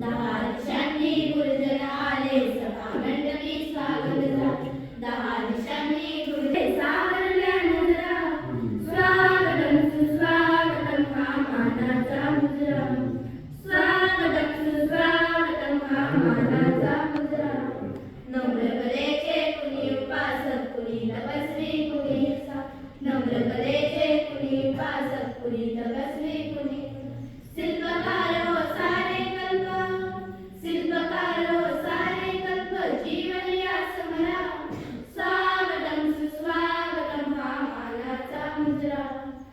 दहा दिशांनी गुरुजन आले सभा मंडपी स्वागत। करा दहा दिशांनी गुरुजे सावरल्या नजरा। स्वागतम सुस्वागतम हा मानाचा मुजरा स्वागतम सुस्वागतम हा मानाचा मुजरा नम्र कलेचे कुणी उपासक कुणी तपस्वी कुणी नम्र कलेचे कुणी उपासक कुणी तपस्वी Amen.